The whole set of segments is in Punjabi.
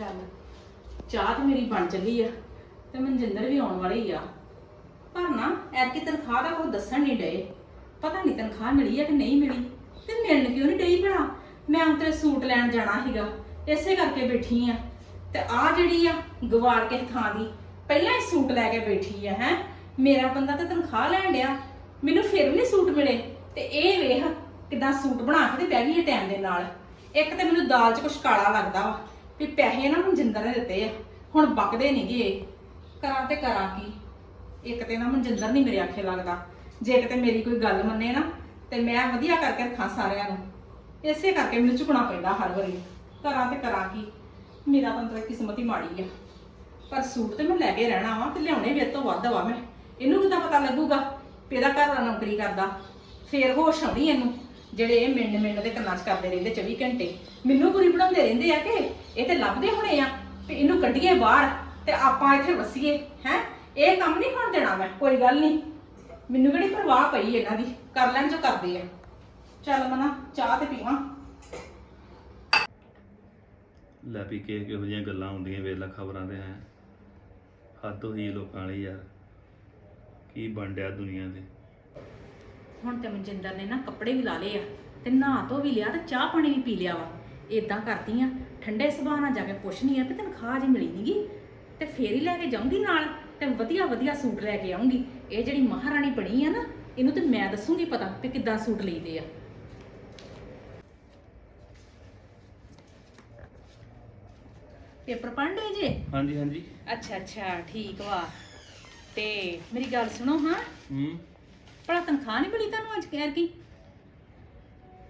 ਚੱਲ। ਚਾਹ ਤੇ ਮੇਰੀ ਬਣ ਚੱਲੀ ਆ ਤੇ ਮਨਜਿੰਦਰ ਵੀ ਆਉਣ ਵਾਲੀ ਆ। ਪਰ ਨਾ ਐਰਕੀ ਤਨਖਾਹ ਦਾ ਕੋਈ ਦੱਸਣ ਨਹੀਂ ਡਏ। ਪਤਾ ਨਹੀਂ ਤਨਖਾਹ ਮਿਲੀ ਆ ਕਿ ਨਹੀਂ ਮਿਲੀ। ਤੇ ਮਿਲਣ ਕਿਉਂ ਨਹੀਂ ਡਈ ਭਲਾ? ਮੈਂ ਅੰਤਰੇ ਸੂਟ ਲੈਣ ਜਾਣਾ ਸੀਗਾ। ਇਸੇ ਕਰਕੇ ਬੈਠੀ ਆ। ਤੇ ਆ ਜਿਹੜੀ ਆ ਗਵਾਰ ਕੇ ਥਾਂ ਦੀ, ਪਹਿਲਾਂ ਹੀ ਸੂਟ ਲੈ ਕੇ ਬੈਠੀ ਆ, ਹੈ? ਮੇਰਾ ਬੰਦਾ ਤਾਂ ਤਨਖਾਹ ਲੈਣ ਡਿਆ। ਮੈਨੂੰ ਫਿਰ ਵੀ ਨਹੀਂ ਸੂਟ ਮਿਲੇ। ਤੇ ਇਹ ਵੇਖ ਕਿਦਾਂ ਸੂਟ ਬਣਾ ਕੇ ਤੇ ਬਹਿ ਗਈ ਹੈ ਟਾਈਮ ਦੇ ਨਾਲ। ਇੱਕ ਤੇ ਮੈਨੂੰ ਦਾਲ 'ਚ ਕੁਛ ਕਾਲਾ ਲੱਗਦਾ ਵਾ। ਵੀ ਪੈਸੇ ਨਾ ਮਨਜਿੰਦਰ ਨੇ ਦਿੱਤੇ ਆ, ਹੁਣ ਬਕਦੇ ਨਹੀਂ ਗਏ ਕਰਾਂ ਤੇ ਕਰਾਂ ਕੀ? ਇੱਕ ਤੇ ਨਾ ਮਨਜਿੰਦਰ ਨਹੀਂ ਮੇਰੇ ਆਖੇ ਲੱਗਦਾ। ਜੇ ਕਿਤੇ ਮੇਰੀ ਕੋਈ ਗੱਲ ਮੰਨੇ ਨਾ, ਤੇ ਮੈਂ ਵਧੀਆ ਕਰਕੇ ਰੱਖਾਂ ਸਾਰਿਆਂ ਨੂੰ। ਇਸੇ ਕਰਕੇ ਮੈਨੂੰ ਝੁਕਣਾ ਪੈਂਦਾ ਹਰ ਵਾਰੀ। ਕਰਾਂ ਤੇ ਕਰਾਂ ਕੀ? ਮੇਰਾ ਤਾਂ ਅੰਦਰ ਕਿਸਮਤ ਹੀ ਮਾੜੀ ਆ। ਪਰ ਸੂਟ ਤੇ ਮੈਂ ਲੈ ਕੇ ਰਹਿਣਾ ਵਾ, ਤੇ ਲਿਆਉਣੇ ਵੀ ਇਹ ਤੋਂ ਵੱਧ ਵਾ ਮੈਂ। ਇਹਨੂੰ ਕਿਦਾਂ ਪਤਾ ਲੱਗੂਗਾ? ਵੀ ਇਹਦਾ ਘਰ ਦਾ ਨੌਕਰੀ ਕਰਦਾ। ਫੇਰ ਹੋਸ਼ ਆਉਣੀ ਇਹਨੂੰ। ਜਿਹੜੇ ਇਹ ਮਿੰਡ ਮਿੰਡ ਦੇ ਕੰਨਾਂ 'ਚ ਕਰਦੇ ਰਹਿੰਦੇ 24 ਘੰਟੇ। ਮੈਨੂੰ ਬੁਰੀ ਬਣਾਉਂਦੇ ਰਹਿੰਦੇ ਆ ਕਿ ਇਹ ਤੇ ਲੱਭਦੇ ਹੋਣੇ ਆ ਵੀ ਇਹਨੂੰ ਕੱਢੀਏ ਬਾਹਰ ਤੇ ਆਪਾਂ ਇੱਥੇ ਵਸੀਏ, ਹੈ? ਇਹ ਕੰਮ ਨਹੀਂ ਹੋਣ ਦੇਣਾ ਮੈਂ, ਕੋਈ ਗੱਲ ਨਹੀਂ। ਮੈਨੂੰ ਕਿਹੜੀ ਪਰਵਾਹ ਪਈ ਇਹਨਾਂ ਦੀ? ਕਰ ਲੈਣ ਜੋ ਕਰਦੇ ਆ। ਚੱਲ ਮਨਾ, ਚਾਹ ਤੇ ਪੀਵਾਂ। ਲੈ ਵੀ ਕਿ ਕਿਹੋ ਜਿਹੀਆਂ ਗੱਲਾਂ ਹੁੰਦੀਆਂ ਵੇਲਾ ਖਬਰਾਂ ਦੇ ਹੈ। ਹੱਦ ਹੋਈ ਲੋਕਾਂ ਲਈ ਯਾਰ। ਕੀ ਬਣ ਡਿਆ ਦੁਨੀਆ ਦੇ ਹੁਣ ਤੇ ਮਨਜਿੰਦਰ ਨੇ ਨਾ ਕੱਪੜੇ ਵੀ ਲਾ ਲਏ ਆ ਤੇ ਨਹਾ ਧੋ ਵੀ ਲਿਆ ਤੇ ਚਾਹ ਪਾਣੀ ਵੀ ਪੀ ਲਿਆ ਵਾ। ਇਦਾਂ ਕਰਦੀ ਆ ਠੰਡੇ ਸੁਭਾਅ ਨਾਲ ਜਾ ਕੇ ਪੁੱਛਣੀ ਆ ਵੀ ਤਨਖਾਹ ਜੀ ਮਿਲੀ ਨਹੀਂਗੀ ਤੇ ਫੇਰ ਹੀ ਲੈ ਕੇ ਜਾਊਂਗੀ ਨਾਲ ਤੇ ਵਧੀਆ ਵਧੀਆ ਸੂਟ ਲੈ ਕੇ ਆਉਂਗੀ ਇਹ ਜਿਹੜੀ ਮਹਾਰਾਣੀ ਬਣੀ ਆ ਨਾ ਇਹਨੂੰ ਤੇ ਮੈਂ ਦੱਸੂਗੀ ਪਤਾ ਵੀ ਕਿੱਦਾਂ ਸੂਟ ਲਈਦੇ ਆ। ਪੇਪਰ ਪੜ੍ਹਦੇ ਜੇ? ਹਾਂਜੀ ਹਾਂਜੀ। ਅੱਛਾ ਅੱਛਾ ਠੀਕ ਵਾ। ਤੇ ਮੇਰੀ ਗੱਲ ਸੁਣੋ ਹਾਂ। ਹੂੰ। ਭਲਾ ਤਨਖਾਹ ਨਹੀਂ ਮਿਲੀ ਤੁਹਾਨੂੰ ਅੱਜ ਕਹਿਰ ਕੀ?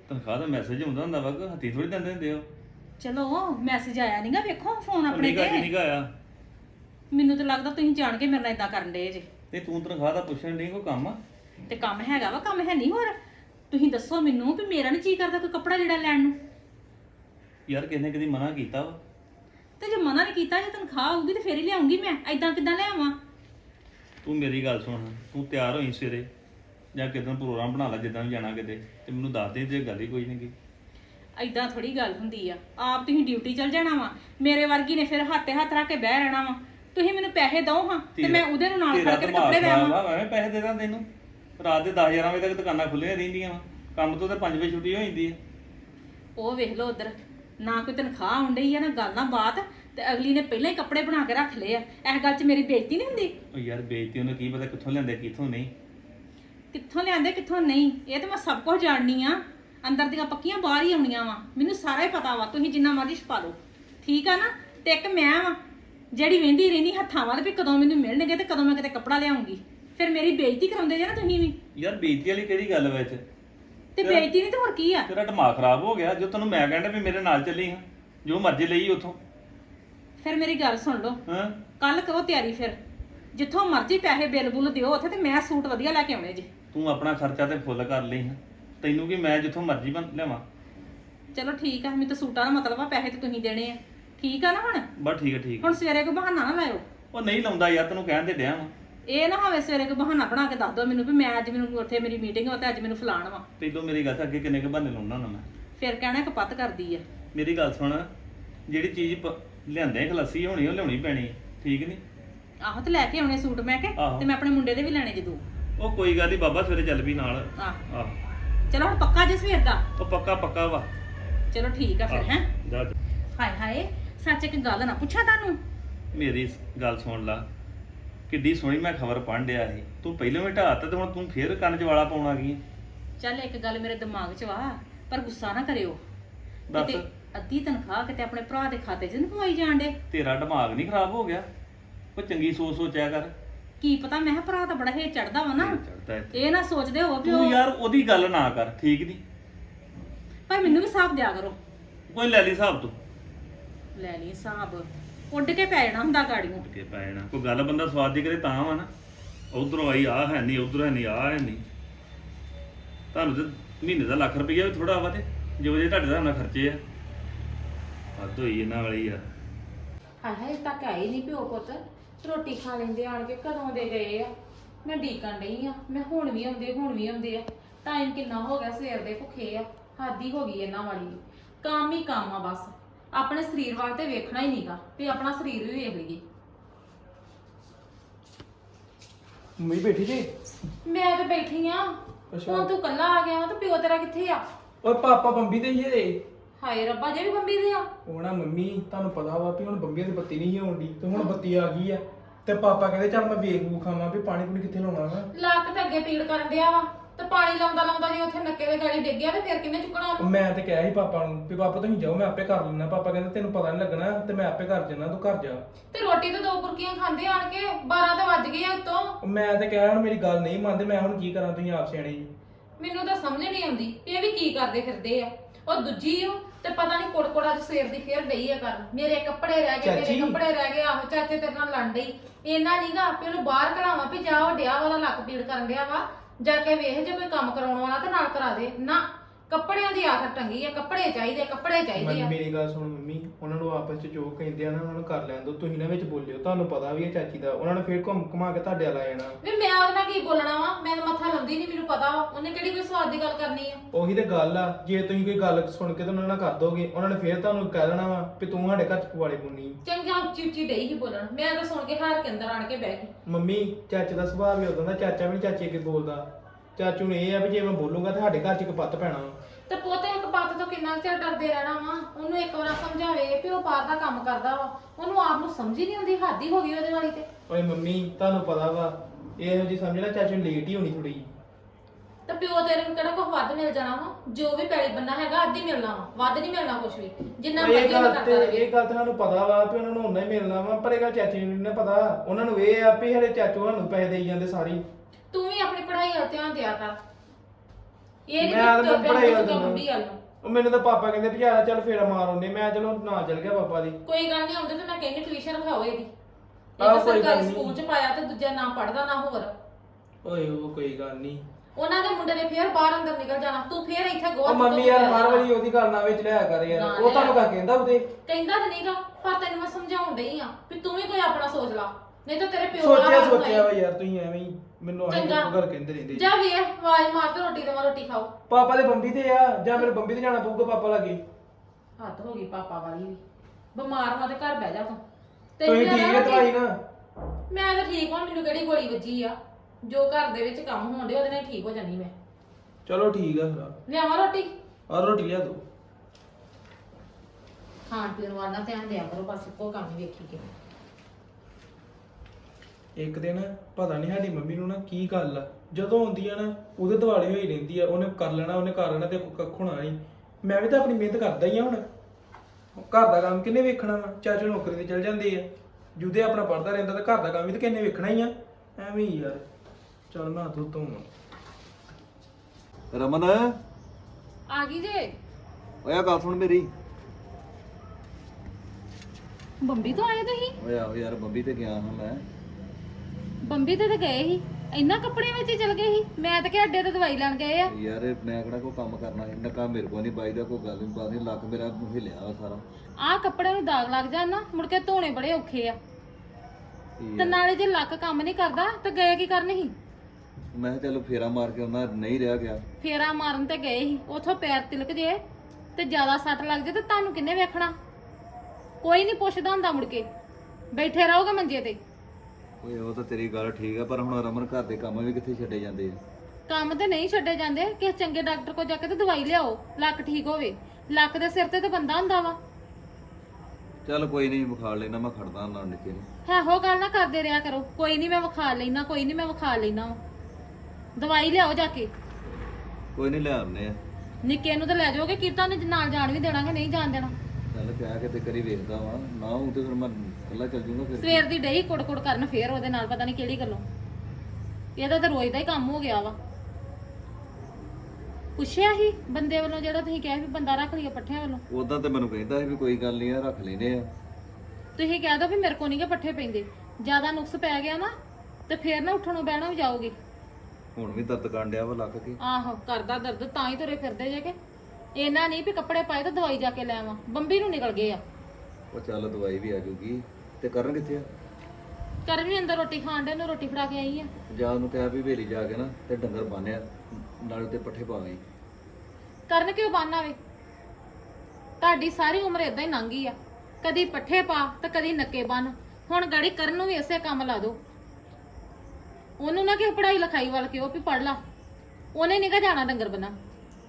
ਤਨਖਾਹ ਦਾ ਮੈਸੇਜ ਹੁੰਦਾ ਹੁੰਦਾ ਵਾ ਕਿ ਹੱਥੀ ਥੋੜੀ ਦਿੰਦੇ ਹੁੰਦੇ ਹੋ ਚਲੋ ਮੈਸੇਜ ਆਇਆ ਨਹੀਂਗਾ ਵੇਖੋ ਫੋਨ ਆਪਣੇ ਜੀ ਤੇ। ਨਿਕਾ ਆਇਆ ਮੈਨੂੰ ਤਾਂ ਲੱਗਦਾ ਤੁਸੀਂ ਜਾਣ ਕੇ ਮੇਰੇ ਨਾਲ ਇਦਾਂ ਕਰਨ ਦੇ ਜੇ। ਤੇ ਤੂੰ ਤਨਖਾਹ ਦਾ ਪੁੱਛਣ ਨਹੀਂ ਕੋਈ ਕੰਮ? ਆ ਤੇ ਕੰਮ ਹੈਗਾ ਵਾ ਕੰਮ ਹੈ ਨਹੀਂ ਹੋਰ। ਤੁਸੀਂ ਦੱਸੋ ਮੈਨੂੰ ਵੀ ਮੇਰਾ ਨਹੀਂ ਜੀ ਕਰਦਾ ਕੋਈ ਕੱਪੜਾ ਜਿਹੜਾ ਲੈਣ ਨੂੰ। ਯਾਰ ਕਿਸੇ ਨੇ ਕਦੀ ਮਨਾ ਕੀਤਾ ਵਾ? ਤੇ ਜੇ ਮਨਾ ਨਹੀਂ ਕੀਤਾ ਜੇ ਤਨਖਾਹ ਆਊਗੀ ਤੇ ਫੇਰ ਹੀ ਲਿਆਉਂਗੀ ਮੈਂ। ਐਦਾਂ ਕਿਦਾਂ ਲਿਆਵਾਂ? ਤੂੰ ਮੇਰੀ ਗੱਲ ਸੁਣ ਤੂੰ ਤਿਆਰ ਹੋਈ ਸਵੇਰੇ। ਜਾਂ ਕਿਦਾਂ ਪ੍ਰੋਗਰਾਮ ਬਣਾ ਲੈ ਜਿੱਦਾਂ ਵੀ ਜਾਣਾ ਕਿਤੇ ਤੇ ਮੈਨੂੰ ਦੱਸ ਦੇ ਜੇ ਗੱਲ ਹੀ ਕੋਈ ਨਹੀਂ ਗੀ। ਐਦਾਂ ਥੋੜੀ ਗੱਲ ਹੁੰਦੀ ਆ। ਆਪ ਤੁਸੀਂ ਡਿਊਟੀ ਚਲ ਜਾਣਾ ਵਾ ਮੇਰੇ ਵਰਗੀ ਨੇ ਫਿਰ ਹੱਥੇ ਹੱਥ ਰੱਖ ਕੇ ਬਹਿ ਰਹਿਣਾ ਵਾ। ਤੁਸੀਂ ਮੈਨੂੰ ਪੈਸੇ ਦਿਓ ਹਾਂ ਤੇ ਮੈਂ ਉਹਦੇ ਨੂੰ ਨਾਲ ਫੜ ਕੇ ਤੇ ਕੱਪੜੇ ਖਰਾਬ ਲੈਵਾਂ ਆ ਮੈਂ ਪੈਸੇ ਦੇ ਦਾਂ ਤੈਨੂੰ। ਰਾਤ ਦੇ 10 11 ਵਜੇ ਤੱਕ ਦੁਕਾਨਾਂ ਖੁੱਲੀਆਂ ਰਹਿੰਦੀਆਂ ਵਾ। ਕੰਮ ਤੋਂ ਤੇ 5 ਵਜੇ ਛੁੱਟੀ ਹੋ ਜਾਂਦੀ ਹੈ ਉਹ ਵੇਖ ਲਓ ਉਧਰ ਨਾ ਕੋਈ ਤਨਖਾਹ ਆਉਂਦੀ ਆ ਨਾ ਗੱਲ ਨਾ ਬਾਤ ਤੇ ਅਗਲੀ ਨੇ ਪਹਿਲਾਂ ਹੀ ਕੱਪੜੇ ਬਣਾ ਕੇ ਰੱਖ ਲਏ ਆ। ਇਸ ਗੱਲ 'ਚ ਮੇਰੀ ਬੇਇੱਜ਼ਤੀ ਨਹੀਂ ਹੁੰਦੀ? ਉਹ ਯਾਰ ਬੇਇੱਜ਼ਤੀ ਉਹਨੂੰ ਕੀ ਪਤਾ ਕਿੱਥੋਂ ਲਿਆਂਦੇ ਕਿੱਥੋਂ ਨਹੀਂ। ਕਿੱਥੋਂ ਲਿਆਂਦੇ ਕਿੱਥੋਂ ਨਹੀਂ? ਇਹ ਤਾਂ ਮੈਂ ਸਭ ਕੁਝ ਜਾਣਨੀ ਆ। ਅੰਦਰ ਦੀਆਂ ਪੱਕੀਆਂ ਬਾਹਰ ਹੀ ਆਉਣੀਆਂ ਵਾ। ਮੈਨੂੰ ਸਾਰਾ ਹੀ ਪਤਾ ਵਾ। ਤੁਸੀਂ ਜਿੰਨਾ ਮਰਜ਼ੀ ਛਪਾ ਲਓ। ਠੀਕ ਆ ਨਾ? ਤੇ ਇੱਕ ਮੈਂ ਵਾ ਜਿਹੜੀ ਵੇਂਦੀ ਰਹਿੰਦੀ ਹੱਥਾਂ ਵੱਲ ਵੀ ਕਦੋਂ ਮੈਨੂੰ ਮਿਲਣਗੇ ਤੇ ਕਦੋਂ ਮੈਂ ਕਿਤੇ ਕੱਪੜਾ ਲਿਆਉਂਗੀ। ਫਿਰ ਮੇਰੀ ਬੇਇੱਜ਼ਤੀ ਕਰਾਉਂਦੇ ਜੇ ਨਾ ਤੁਸੀਂ ਵੀ। ਯਾਰ ਬੇਇੱਜ਼ਤੀ ਵਾਲੀ ਕਿਹੜੀ ਗੱਲ ਵਿੱਚ ਤੇ ਬੇਇੱਜ਼ਤੀ ਨਹੀਂ ਤੇ ਹੋਰ ਕੀ ਆ? ਤੇਰਾ ਦਿਮਾਗ ਖਰਾਬ ਹੋ ਗਿਆ। ਜੋ ਤੈਨੂੰ ਮੈਂ ਕਹਿੰਦਾ ਵੀ ਮੇਰੇ ਨਾਲ ਚੱਲੀ ਹਾਂ। ਜੋ ਮਰਜ਼ੀ ਲਈ ਉਥੋਂ। ਫਿਰ ਮੇਰੀ ਗੱਲ ਸੁਣ ਲਓ। ਹਾਂ। ਕੱਲ ਕਰੋ ਤਿਆਰੀ ਫਿਰ। ਜਿੱਥੋਂ ਮਰਜ਼ੀ ਪੈਸੇ ਬਿੱਲ ਬੁੱਲ ਦਿਓ ਉੱਥੇ ਤੇ ਮੈਂ ਸੂਟ ਵਧੀਆ ਲੈ ਕੇ ਆਉਣੇ ਜੀ। ਤੂੰ ਆਪਣਾ ਖਰਚਾ ਤੇ ਫੁੱਲ ਕਰ ਲਈ ਹਾਂ। ਤੈਨੂੰ ਕੀ ਮੈਂ ਜਿੱਥੋਂ ਮਰਜ਼ੀ ਬਣ ਲਿਆਵਾਂ? ਚਲੋ ਠੀਕ ਆ ਮੈਨੂੰ ਤਾਂ ਸੂਟਾਂ ਦਾ ਮਤਲਬ ਆ ਪੈਸੇ ਤੇ ਤੁਸੀਂ ਦੇਣੇ ਆ। ਠੀਕ ਆ ਨਾ ਹੁਣ? ਬਸ ਠੀਕ ਹੈ ਠੀਕ ਹੁਣ ਸਵੇਰੇ ਕੋਈ ਬਹਾਨਾ ਨਾ ਲਾਇਓ। ਉਹ ਨਹੀਂ ਲਾਉਂਦਾ ਯਾਰ ਤੈਨੂੰ ਕਹਿਣ ਦੇ ਵਾਂ। ਇਹ ਨਾ ਹੋਵੇ ਸਵੇਰੇ ਕੋਈ ਬਹਾਨਾ ਬਣਾ ਕੇ ਦੱਸ ਦਿਓ ਮੈਨੂੰ ਵੀ ਮੈਂ ਅੱਜ ਮੈਨੂੰ ਉੱਥੇ ਮੇਰੀ ਮੀਟਿੰਗ ਵਾ ਤੇ ਅੱਜ ਮੈਨੂੰ ਫਲਾਣ ਵਾ। ਤੈਨੂੰ ਮੇਰੀ ਗੱਲ ਤਾਂ ਅੱਗੇ ਕਿੰਨੇ ਕੁ ਬਹਾਨੇ ਲਾਉਣਾ ਹੁੰਦਾ ਮੈਂ? ਫਿਰ ਕਹਿਣਾ ਕਪੱਤ ਕਰਦੀ ਆ। ਮੇਰੀ ਗੱਲ ਸੁਣ ਜਿਹੜੀ ਚੀਜ਼ ਪ- ਲਿਆਂਦੇ ਖਲਾਸੀ ਹੋਣੀ ਉਹ ਲਿਆਉਣੀ ਪੈਣੀ ਹੈ, ਠੀਕ ਨਹੀਂ ਆਹੋ ਤੇ ਲੈ ਕੇ ਆਉਣੇ ਸੂਟ ਮੈਂ ਕਿ ਆਹੋ। ਤੇ ਮੈਂ ਆਪਣੇ ਮੁੰਡੇ ਦੇ ਵੀ ਲੈਣੇ ਜਦੋਂ ਉਹ ਕੋਈ ਗੱਲ ਨਹੀਂ ਬਾਬਾ ਸਵੇਰੇ ਚੱਲ ਵੀ ਨਾਲ। ਆਹ। ਆਹ। ਚਲੋ ਹੁਣ ਪੱਕਾ ਜੇ ਸਵੇਰ ਦਾ? ਉਹ ਪੱਕਾ ਪੱਕਾ ਵਾ। ਚਲੋ ਠੀਕ ਆ ਫਿਰ ਹੈ? ਜਾ ਜਾ। ਹਾਏ ਹਾਏ ਸੱਚ ਇੱਕ ਗੱਲ ਨਾ ਪੁੱਛਾਂ ਤੁਹਾਨੂੰ? ਮੇਰੀ ਗੱਲ ਸੁਣ ਲਾ। ਕਿੱਡੀ ਸੋਹਣੀ ਮੈਂ ਖਬਰ ਪੜ੍ਹ ਡਿਆ ਸੀ। ਤੂੰ ਪਹਿਲਾਂ ਵੀ ਢਾਤਾ ਤੇ ਹੁਣ ਤੂੰ ਫੇਰ ਕੰਨ 'ਚ ਵਾਲਾ ਪਾਉਣ ਆ ਗਈ ਚੱਲ ਇੱਕ ਗੱਲ ਮੇਰੇ ਦਿਮਾਗ 'ਚ ਵਾ ਪਰ ਗੁੱਸਾ ਨਾ ਕਰਿਓ। ਦੱਸ। ਕਿਤੇ ਅੱਧੀ ਤਨਖਾਹ ਕਿਤੇ ਆਪਣੇ ਭਰਾ ਦੇ ਖਾਤੇ 'ਚ ਨਹੀਂ ਪਵਾਈ ਜਾਣ ਡੇ ਤੇਰਾ ਦਿਮਾਗ ਨਹੀਂ ਖਰਾਬ ਹੋ ਗਿਆ? ਕੋਈ ਚੰਗੀ ਸੋਚ ਸੋਚਿਆ ਕਰ। ਕੀ ਪਤਾ ਮੈਂ ਕਿਹਾ ਭਰਾ ਤਾਂ ਬੜਾ ਹੇ ਚੜਦਾ ਵਾ ਨਾ। ਚੜਦਾ ਇੱਥੇ। ਇਹ ਨਾ ਸੋਚਦੇ ਹੋ ਤੂੰ ਉਹ ਯਾਰ ਉਹਦੀ ਗੱਲ ਨਾ ਕਰ ਠੀਕ ਨਹੀਂ ਭਾਈ ਮੈਨੂੰ ਵੀ ਹਿਸਾਬ ਦਿਆ ਕਰੋ। ਕੋਈ ਲੈ ਲਈ ਹਿਸਾਬ ਤੂੰ। ਲੈ ਲਈ ਹਿਸਾਬ। ਉੱਡ ਕੇ ਪੈ ਜਾਣਾ ਹੁੰਦਾ ਗਾੜੀਆਂ। ਕੇ ਪੈ ਜਾਣਾ। ਕੋਈ ਗੱਲ ਬੰਦਾ ਸਵਾਦ ਦੀ ਕਰੇ ਤਾਂ ਵਾ ਨਾ। ਉਧਰੋਂ ਆਈ ਆ ਹੈ ਨਹੀਂ ਉਧਰੋਂ ਹੈ ਨਹੀਂ ਆ ਹੈ ਨਹੀਂ ਤੁਹਾਨੂੰ ਤੇ ਮਹੀਨੇ ਦਾ ਲੱਖ ਰੁਪਈਆ ਵੀ ਥੋੜਾ ਵਾ ਤੇ ਜੋ ਜੇ ਤੁਹਾਡੇ ਦਾ ਨਾ ਖਰਚੇ ਆ। ਹੱਦ ਹੋਈ ਇਹਨਾਂ ਵਾਲੀ ਯਾਰ। ਹਾਏ ਹਾਏ ਤੱਕ ਆਈ ਨਹੀਂ ਪਿਓ ਪੁੱਤ। ਰੋਟੀ ਖਾ ਲੈਂਦੇ ਆਣ ਕੇ ਕਦੋਂ ਦੇ ਗਏ ਆ? ਮੈਂ ਢੀਕਣ ਡਈ ਆ। ਮੈਂ ਹੁਣ ਵੀ ਆਉਂਦੇ ਹੁਣ ਵੀ ਆਉਂਦੇ ਆ। ਟਾਈਮ ਕਿੰਨਾ ਹੋ ਗਿਆ ਸਵੇਰ ਦੇ ਭੁੱਖੇ ਆ। ਹਾਦੀ ਹੋ ਗਈ ਇਹਨਾਂ ਵਾਲੀ। ਕੰਮ ਹੀ ਕੰਮ ਆ ਬਸ। ਆਪਣੇ ਸਰੀਰ ਵੱਲ ਤੇ ਵੇਖਣਾ ਹੀ ਨਹੀਂਗਾ ਵੀ ਆਪਣਾ ਸਰੀਰ ਵੀ ਵੇਖ ਲਈਏ। ਮੰਮੀ ਬੈਠੀ ਜੀ ਮੈਂ ਤੇ ਬੈਠੀ ਆ। ਹੁਣ ਤੂੰ ਕੱਲਾ ਆ ਗਿਆ ਵਾ ਤੇ ਪਿਓ ਤੇਰਾ ਕਿੱਥੇ ਆ? ਓਏ ਪਾਪਾ ਬੰਬੀ ਤੇ ਹੀ ਇਹਦੇ ਹਾਏ ਰੱਬਾ ਜੇ ਵੀ ਬੰਬੀ ਦੇ ਆ। ਉਹ ਨਾ ਮੰਮੀ ਤੁਹਾਨੂੰ ਪਤਾ ਵਾ ਵੀ ਹੁਣ ਬੰਬੀ ਦੀ ਬੱਤੀ ਨਹੀਂ ਆਉਂਦੀ ਤੇ ਹੁਣ ਬੱਤੀ ਆ ਗਈ ਆ। ਤੇ ਪਾਪਾ ਕਹਿੰਦੇ ਚੱਲ ਮੈਂ ਵੇਖ ਵੂ ਖਾਵਾਂ ਵੀ ਪਾਣੀ ਪੂਣੀ ਕਿੱਥੇ ਲਾਉਣਾ ਵਾ। ਲੱਕ ਤੇ ਅੱਗੇ ਪੀੜ ਕਰਨ ਡਿਆ ਵਾ ਤੇ ਪਾਣੀ ਲਾਉਂਦਾ ਲਾਉਂਦਾ ਜੇ ਉੱਥੇ ਨੱਕੇ ਦੇ ਗਾੜੀ ਡਿੱਗ ਗਿਆ ਤੇ ਫਿਰ ਕਿੰਨੇ ਚੁੱਕਣਾ ਉਹ ਉਹਨੂੰ? ਮੈਂ ਤੇ ਕਿਹਾ ਸੀ ਪਾਪਾ ਨੂੰ ਵੀ ਪਾਪਾ ਤੁਸੀਂ ਜਾਓ ਮੈਂ ਆਪੇ ਕਰ ਲੈਣਾ ਪਾਪਾ ਕਹਿੰਦੇ ਤੈਨੂੰ ਪਤਾ ਨਹੀਂ ਲੱਗਣਾ ਤੇ ਮੈਂ ਆਪੇ ਕਰ ਜਾਣਾ ਤੂੰ ਘਰ ਜਾ। ਤੇ ਰੋਟੀ ਤੇ ਦੋ ਬੁਰਕੀਆਂ ਖਾਂਦੇ ਆਣ ਕੇ 12 ਤਾਂ ਵੱਜ ਗਏ ਆ ਉਤੋਂ। ਉਹ ਮੈਂ ਤੇ ਕਿਹਾ ਹੁਣ ਮੇਰੀ ਗੱਲ ਨਹੀਂ ਮੰਨਦੇ ਮੈਂ ਹੁਣ ਕੀ ਕਰਾਂ ਤੁਸੀਂ ਆਪ ਸਿਆਣੇ ਜੀ। ਮੈਨੂੰ ਤਾਂ ਸਮਝ ਨਹੀਂ ਆਉਂਦੀ ਵੀ ਇਹ ਵੀ ਕੀ ਕਰਦੇ ਫਿਰਦੇ ਆ। ਉਹ ਦੂਜੀ ਉਹ ਤੇ ਪਤਾ ਨਹੀਂ ਕੋੜਕੋੜਾ ਚ ਸਵੇਰ ਦੀ ਫੇਰ ਡਈ ਆ ਕਰ ਮੇਰੇ ਕੱਪੜੇ ਰਹਿ ਗਏ ਮੇਰੇ ਚਾਚੀ। ਕੱਪੜੇ ਰਹਿ ਗਏ ਆਹੋ ਚਾਚੇ ਤੇਰੇ ਨਾਲ ਲੜ ਡਈ। ਇੰਨਾ ਨਹੀਂਗਾ ਵੀ ਉਹਨੂੰ ਬਾਹਰ ਕਢਾਵਾਂ ਵੀ ਜਾ ਉਹ ਡਿਆ ਵਾਲਾ ਲੱਕ ਪੀੜ ਕਰਨ ਡਿਆ ਵਾ। ਜਾ ਕੇ ਵੇਖ ਜੇ ਕੋਈ ਕੰਮ ਕਰਾਉਣ ਵਾਲਾ ਤੇ ਨਾਲ ਕਰਾ ਦੇ। ਨਾ ਕੱਪੜਿਆਂ ਦੀ ਆਖਰ ਟੰਗੀ ਆ ਕੱਪੜੇ ਚਾਹੀਦੇ ਕੱਪੜੇ ਚਾਹੀਦੇ ਆ। ਮੇਰੀ ਗੱਲ ਸੁਣ ਮੰਮੀ ਉਹਨਾਂ ਨੂੰ ਆਪਸ ਚ ਜੋ ਕਹਿੰਦੇ ਆ ਨਾ ਉਹਨਾਂ ਨੂੰ ਕਰ ਲੈਣ ਦਿਓ ਤੁਸੀਂ ਨਾ ਵਿੱਚ ਬੋਲਿਓ। ਤੁਹਾਨੂੰ ਪਤਾ ਵੀ ਹੈ ਚਾਚੀ ਦਾ ਉਹਨਾਂ ਨੇ ਫੇਰ ਘੁੰਮ ਘੁਮਾ ਕੇ ਤੁਹਾਡੇ ਵੱਲ ਆ ਜਾਣਾ। ਵੀ ਮੈਂ ਉਹਦੇ ਨਾਲ ਕੀ ਬੋਲਣਾ ਵਾ? ਮੈਂ ਤਾਂ ਮੱਥਾ ਲਾਉਂਦੀ ਨਹੀਂ ਮੈਨੂੰ ਪਤਾ ਵਾ। ਉਹਨੇ ਕਿਹੜੀ ਕੋਈ ਸਵਾਦ ਦੀ ਗੱਲ ਕਰਨੀ ਆ? ਉਹੀ ਤੇ ਗੱਲ ਆ ਜੇ ਤੁਸੀਂ ਕੋਈ ਗੱਲ ਸੁਣ ਕੇ ਤੇ ਉਹਨਾਂ ਨਾਲ ਕਰ ਦੋਗੇ ਉਹਨਾਂ ਨੇ ਫੇਰ ਤੁਹਾਨੂੰ ਕਹਿ ਦੇਣਾ ਵਾ ਵੀ ਤੂੰ ਸਾਡੇ ਘਰ ਚ ਪੁਆੜੇ ਪੁੰਨੀ ਚੰਗਾ ਉੱਚੀ ਉੱਚੀ ਡਈ ਹੀ ਬੋਲਣ। ਮੈਂ ਤਾਂ ਸੁਣ ਕੇ ਹਾਰ ਕੇ ਅੰਦਰ ਆਣ ਕੇ ਬਹਿ ਗਈ। ਮੰਮੀ ਚਾਚੇ ਦਾ ਸੁਭਾਅ ਵੀ ਉਦੋਂ ਦਾ ਚਾਚਾ ਵੀ ਨੀ ਚਾਚੇ ਅੱਗੇ ਬੋਲਦਾ। ਚਾਚੂ ਨੂੰ ਇਹ ਆ ਵੀ ਜੇ ਮੈਂ ਬੋਲੂੰਗਾ ਤੇ ਸਾਡੇ ਘਰ ਚ ਇੱਕ ਪੱਤ ਪੈਣਾ ਵਾ। ਤੇ ਪੋਤੇ ਇੱਕ ਬਾਤ ਤੋਂ ਕਿੰਨਾ ਚਿਰ ਡਰਦੇ ਰਹਿਣਾ ਵਾ? ਉਹਨੂੰ ਇੱਕ ਵਾਰ ਸਮਝਾਵੇ ਵੀ ਉਹ ਬਾਹਰ ਦਾ ਕੰਮ ਕਰਦਾ ਵਾ। ਉਹਨੂੰ ਆਪ ਨੂੰ ਸਮਝ ਹੀ ਨਹੀਂ ਆਉਂਦੀ ਹੱਦ ਹੀ ਹੋ ਗਈ ਉਹਦੇ ਵਾਲੀ ਤੇ। ਓਏ ਮੰਮੀ ਤੁਹਾਨੂੰ ਪਤਾ ਵਾ ਇਹੋ ਜੀ ਸਮਝਣਾ ਚਾਚੂ ਲੇਟ ਹੀ ਹੋਣੀ ਥੋੜੀ ਤੇ ਪਿਓ ਤੇਰੇ ਨੂੰ ਕਿਹੜਾ ਕੁਝ ਵੱਧ ਮਿਲ ਜਾਣਾ ਵਾ? ਜੋ ਵੀ ਪੈਲੀ ਬੰਨਾ ਹੈਗਾ ਅੱਧੀ ਮਿਲਣਾ ਵਾ। ਵੱਧ ਨਹੀਂ ਮਿਲਣਾ ਕੁਝ ਵੀ। ਜਿੰਨਾ ਇਹ ਮਰਜ਼ੀ ਉਹ ਗੱਲ ਕਰਦਾ ਰਹੇ ਇਹ ਗੱਲ ਤੇ ਸਾਨੂੰ ਪਤਾ ਵਾ ਵੀ ਉਹਨਾਂ ਨੂੰ ਉਹਨਾਂ ਹੀ ਮਿਲਣਾ ਵਾ ਪਰ ਇਹ ਗੱਲ ਚਾਚੀ ਨੂੰ ਨਹੀਂ ਪਤਾ। ਉਹਨਾਂ ਨੂੰ ਇਹ ਆ ਵੀ ਹਰੇ ਚਾਚੂ ਸਾਨੂੰ ਪੈਸੇ ਦੇਈ ਜਾਂਦੇ ਸਾਰੀ। ਤੂੰ ਵੀ ਆਪਣੀ ਪੜ੍ਹਾਈ ਵੱਲ ਧਿਆਨ ਦਿਆ ਕਰ। ਇਹ ਨਹੀਂ ਮੈਂ ਤਾਂ ਕਿ ਪੜ੍ਹਾਈ ਪੜ੍ਹਾਈ ਵੱਲ ਦਿੰਦਾ। ਬੰਬੀ ਵੱਲ ਨੂੰ ਉਹ ਮੈਨੂੰ ਤਾਂ ਪਾਪਾ ਕਹਿੰਦੇ ਵੀ ਯਾਰ ਚੱਲ ਫੇਰਾ ਮਾਰ ਆਉਂਦੇ ਮੈਂ ਚਲੋ ਨਾ ਚੱਲ ਗਿਆ ਪਾਪਾ ਦੀ। ਕੋਈ ਗੱਲ ਨਹੀਂ ਆਉਂਦੇ ਤੇ ਮੈਂ ਕਹਿੰਦੀ ਟਿਊਸ਼ਨ ਰਖਾਓ ਇਹਦੀ। ਆਹੋ, ਇੱਕ ਕੋਈ ਗੱਲ ਸਰਕਾਰੀ ਨੀ। ਸਕੂਲ ਚ ਪਾਇਆ ਤੇ ਦੂਜਾ ਨਾ ਪੜਦਾ ਨਾ ਹੋਰ। ਓਏ ਉਹ ਕੋਈ ਗੱਲ ਨਹੀਂ। ਉਹਨਾਂ ਦੇ ਮੁੰਡੇ ਨੇ ਫੇਰ ਬਾਹਰ ਅੰਦਰ ਨਿਕਲ ਜਾਣਾ। ਤੂੰ ਫੇਰ ਇੱਥੇ ਗੋਆ ਉਹ ਮੰਮੀ ਯਾਰ ਹਰ ਵਾਰੀ ਉਹਦੀ ਗੱਲ ਨਾ ਵਿੱਚ ਲਿਆ ਕਰ ਯਾਰ। ਉਹ ਤੁਹਾਨੂੰ। ਕਾ ਕਹਿੰਦਾ ਉਹਦੇ? ਕਹਿੰਦਾ ਤੇ ਨਹੀਂਗਾ ਪਰ ਤੈਨੂੰ ਮੈਂ ਸਮਝਾਉਣ ਡਈ ਆ ਵੀ ਤੂੰ ਵੀ ਕੋਈ ਆਪਣਾ ਸੋਚ ਲਾ। ਨਹੀਂ ਤਾਂ ਤੇਰੇ ਪਿਓ ਵਾਲਾ ਸੋਚਿਆ ਵਾ। ਯਾਰ ਤੁਸੀਂ ਐਵੇਂ ਹੀ ਮੈਨੂੰ ਆਹੀ ਚੰਗਾ। ਗੱਲ ਕਹਿੰਦੇ ਰਹਿੰਦੇ ਜਾ। ਵੀ ਆਵਾਜ਼ ਮਾਰ ਤੇ ਰੋਟੀ ਦੇਵਾਂ ਰੋਟੀ ਖਾਓ ਪਾਪਾ ਦੇ ਬੰਬੀ ਤੇ ਆ ਜਾਂ ਮੇਰੇ ਬੰਬੀ ਤੇ ਜਾਣਾ ਪਊਗਾ ਪਾਪਾ ਲਾਗੇ। ਹੱਦ ਹੋ ਗਈ ਪਾਪਾ ਵਾਲੀ ਵੀ। ਬਿਮਾਰ ਨਾ ਤੇ ਘਰ ਬਹਿ ਜਾ ਤੂੰ। ਤੁਸੀਂ ਠੀਕ ਹੈ ਦਵਾਈ ਨਾ? ਮੈਂ ਤਾਂ ਠੀਕ ਹਾਂ ਮੈਨੂੰ ਕਿਹੜੀ ਗੋਲੀ ਵੱਜੀ ਆ? ਜੋ ਘਰ ਦੇ ਵਿੱਚ ਕੰਮ ਹੋਣ ਦੇ ਉਹਦੇ ਨਾਲ ਹੀ ਠੀਕ ਹੋ ਜਾਨੀ ਮੈਂ। ਚਲੋ ਠੀਕ ਆ ਫਿਰ ਲਿਆਵਾਂ ਰੋਟੀ? ਆ ਰੋਟੀ ਲਿਆ ਦੋ। ਖਾਣ ਪੀਣ ਵਾਲਾ ਨਾ ਧਿਆਨ ਦਿਆ ਕਰੋ ਬਸ ਇੱਕੋ ਕੰਮ ਹੀ ਵੇਖੀ ਕੇ। ਇੱਕ ਦਿਨ ਪਤਾ ਨਹੀਂ ਸਾਡੀ ਮੰਮੀ ਨੂੰ ਨਾ ਕੀ ਗੱਲ ਆ। ਜਦੋਂ ਆਉਂਦੀ ਆ ਨਾ ਉਹਦੇ ਦਿਵਾਲੇ ਹੋਈ ਰਹਿੰਦੀ ਆ। ਉਹਨੇ ਕਰ ਲੈਣਾ ਉਹਨੇ ਕਰ ਲੈਣਾ ਤੇ ਕੱਖ ਹੋਣਾ ਨਹੀਂ। ਮੈਂ ਵੀ ਤਾਂ ਆਪਣੀ ਮਿਹਨਤ ਕਰਦਾ ਹੀ ਆ ਹੁਣ। ਘਰ ਦਾ ਕੰਮ ਕਿੰਨੇ ਵੇਖਣਾ ਵਾ? ਚਾਚੂ ਨੌਕਰੀ ਤੇ ਚਲ ਜਾਂਦੇ ਆ। ਜੁਦੇ ਆਪਣਾ ਪੜਦਾ ਰਹਿੰਦਾ ਤੇ ਘਰ ਦਾ ਕੰਮ ਵੀ ਤਾਂ ਕਿੰਨੇ ਵੇਖਣਾ ਹੀ ਆ। ਐਵੇਂ ਹੀ ਯਾਰ। ਚੱਲ ਮੈਂ ਹੱਥ ਧੋਵਾਂ। ਰਮਨ। ਆ ਗਈ ਜੇ। ਓਏ ਆ ਗੱਲ ਸੁਣ ਮੇਰੀ। ਬੰਬੀ ਤੋਂ ਆਏ ਤੁਸੀਂ? ਓਏ ਆਹੋ ਯਾਰ ਬੰਬੀ ਤੇ ਗਿਆ ਹਾਂ ਮੈਂ। ਬੰਬੀ ਤੇ ਤਾਂ ਗਏ ਸੀ ਇੰਨਾ ਕੱਪੜੇ ਵਿੱਚ ਹੀ ਚਲ ਗਏ ਸੀ ਮੈਂ ਤਾਂ ਕਿ ਅੱਡੇ ਤੇ ਦਵਾਈ ਲੈਣ ਗਏ ਆ। ਯਾਰ ਇਹ ਮੈਂ ਕਿਹੜਾ ਕੋਈ ਕੰਮ ਕਰਨਾ ਸੀ ਨਕਾ ਮੇਰੇ ਕੋਲ ਨਹੀਂ ਬਾਈ ਦਾ ਕੋਈ ਗੱਲ ਨਹੀਂ ਬਾਤ ਨਹੀਂ ਲੱਕ ਮੇਰਾ ਹਿੱਲਿਆ ਵਾ ਸਾਰਾ। ਆਹ ਕੱਪੜੇ ਨੂੰ ਦਾਗ ਲੱਗ ਜਾਣ ਨਾ ਮੁੜ ਕੇ ਧੋਣੇ ਬੜੇ ਔਖੇ ਆ। ਤੇ। ਨਾਲੇ ਜੇ ਲੱਕ ਕੰਮ ਨਹੀਂ ਕਰਦਾ ਤੇ ਗਏ ਕੀ ਕਰਨ ਸੀ? ਮੈਂ ਕਿਹਾ ਚੱਲ ਫੇਰਾ ਮਾਰ ਕੇ ਉਹਨਾਂ ਨਹੀਂ ਰਿਹਾ ਗਿਆ। ਫੇਰਾ ਮਾਰਨ ਤੇ ਗਏ ਸੀ ਉਥੋਂ ਪੈਰ ਤਿਲਕ ਜੇ ਤੇ ਜ਼ਿਆਦਾ ਸੱਟ ਲੱਗ ਜੇ ਤੇ ਤੁਹਾਨੂੰ ਕਿੰਨੇ ਵੇਖਣਾ? ਕੋਈ ਨਹੀਂ ਪੁੱਛਦਾ ਹੁੰਦਾ ਮੁੜ ਕੇ। ਬੈਠੇ ਰਹੋਗੇ ਮੰਜੇ ਤੇ। ਓਏ ਉਹ ਤਾਂ ਤੇਰੀ ਗੱਲ ਠੀਕ ਆ ਪਰ ਹੁਣ ਰਮਨ ਘਰ ਦੇ ਕੰਮ ਵੀ ਕਿੱਥੇ ਛੱਡੇ ਜਾਂਦੇ ਆ? ਕੰਮ ਤੇ ਨਹੀਂ ਛੱਡੇ ਜਾਂਦੇ ਕਿਸੇ ਚੰਗੇ ਡਾਕਟਰ ਕੋਲ ਜਾ ਕੇ ਤੇ ਦਵਾਈ ਲਿਆਓ ਲੱਕ ਠੀਕ ਹੋਵੇ। ਲੱਕ ਦੇ ਸਿਰ ਤੇ ਤੇ ਬੰਦਾ ਹੁੰਦਾ ਵਾ। ਚੱਲ ਕੋਈ ਨਹੀਂ ਵਿਖਾ ਲੈਣਾ ਮੈਂ ਖੜਦਾ ਨਾਲ ਨਿੱਕੇ ਨੂੰ ਹੈ ਹੋ ਗੱਲ ਨਾ ਕਰਦੇ ਰਿਹਾ ਕਰੋ। ਕੋਈ ਨਹੀਂ ਮੈਂ ਵਿਖਾ ਲੈਣਾ ਕੋਈ ਨਹੀਂ ਮੈਂ ਵਿਖਾ ਲੈਣਾ ਦਵਾਈ ਲਿਆਓ ਜਾ ਕੇ। ਕੋਈ ਨਹੀਂ ਲੈ ਆਉਂਦੇ ਆ। ਨਿੱਕੇ ਨੂੰ ਤਾਂ ਲੈ ਜਾਓਗੇ ਕੀਰਤਨ ਨੂੰ ਨਾਲ ਜਾਣ ਵੀ ਦੇਣਾ ਕਿ ਨਹੀਂ ਜਾਣ ਦੇਣਾ? ਚੱਲ ਕਹਿ ਕੇ ਤੇ ਕਰੀ ਵੇਖਦਾ ਵਾਂ। ਨਾ ਉਹ ਤੇ ਫਿਰ ਮੈਂ ਇਕੱਲਾ ਚੱਲ ਜੂੰਗਾ ਫਿਰ ਸਵੇਰ ਦੀ ਡਈ ਕੁੜ-ਕੁੜ ਕਰਨ ਫੇਰ ਉਹਦੇ ਨਾਲ ਪਤਾ ਨਹੀਂ ਕਿਹੜੀ ਗੱਲੋਂ। ਇਹਦਾ ਤਾਂ ਰੋਜ਼ ਦਾ ਹੀ ਕੰਮ ਹੋ ਗਿਆ ਵਾ। ਪੁੱਛਿਆ ਹੀ ਬੰਦੇ ਵੱਲੋਂ ਜਿਹੜਾ ਤੁਸੀਂ ਕਿਹਾ ਵੀ ਬੰਦਾ ਰੱਖ ਲਈਏ ਪੱਠਿਆਂ ਵੱਲੋਂ? ਉਦਾਂ ਤੇ ਮੈਨੂੰ ਕਹਿੰਦਾ ਸੀ ਵੀ ਕੋਈ ਗੱਲ ਨਹੀਂ ਆ ਰੱਖ ਲੈਨੇ ਆ। ਤੁਸੀਂ ਕਹਿ ਦੋ ਵੀ ਮੇਰੇ ਕੋ ਨਹੀਂਗੇ ਪੱਠੇ ਪੈਂਦੇ। ਜ਼ਿਆਦਾ ਨੁਕਸ ਪੈ ਗਿਆ ਨਾ ਤੇ ਫੇਰ ਨਾ ਉੱਠਣੋਂ ਬਹਿਣਾ ਵੀ ਜਾਓਗੇ। ਹੁਣ ਵੀ ਦਰਦ ਕਰਨ ਡਿਆ ਵਾ ਲੱਕ ਕੇ। ਆਹੋ ਕਰਦਾ ਦਰਦ ਤਾਂ ਹੀ ਤੁਰੇ ਫਿਰਦੇ ਜੇ ਕਿ। ਇਹਨਾਂ ਨਹੀਂ ਵੀ ਕੱਪੜੇ ਪਾਏ ਤਾਂ ਦਵਾਈ ਜਾ ਕੇ ਲੈ ਆਵਾਂ। ਬੰਬੀ ਨੂੰ ਨਿਕਲ ਗਏ ਆ। ਉਹ ਚੱਲ ਦਵਾਈ ਵੀ ਆ ਜੂਗੀ। ਤੇ ਕਰਨ ਕਿੱਥੇ ਆ? ਕਰਨ ਵੀ ਅੰਦਰ ਰੋਟੀ ਖਾਣ ਦੇ ਨੂੰ ਰੋਟੀ ਫੜਾ ਕੇ ਆਈ ਆ। ਜਾਂ ਉਹਨੂੰ ਕਿਹਾ ਵੀ ਵੇਲੀ ਜਾ ਕੇ ਨਾ ਤੇ ਡੰਗਰ ਬੰਨਿਆ ਨਾਲ ਤੇ ਪੱਠੇ ਪਾ ਗਈ ਕਰਨ ਕਿਉਂ ਬਾਨਾ ਵੇ ਤੁਹਾਡੀ ਸਾਰੀ ਉਮਰ ਇਦਾਂ ਹੀ ਲੰਘੀ ਆ। ਕਦੀ ਪੱਠੇ ਪਾ ਤੇ ਕਦੀ ਨੱਕੇ ਬੰਨ। ਹੁਣ ਗਾੜੀ ਕਰਨ ਨੂੰ ਵੀ ਇਸੇ ਕੰਮ ਲਾ ਦਿਓ। ਉਹਨੂੰ ਨਾ ਕਿ ਪੜ੍ਹਾਈ ਲਿਖਾਈ ਵੱਲ ਕਿਉਂ ਵੀ ਪੜ ਲਾ। ਉਹਨੇ ਨਿਕਾ ਜਾਣਾ ਡੰਗਰ ਬੰਨਾ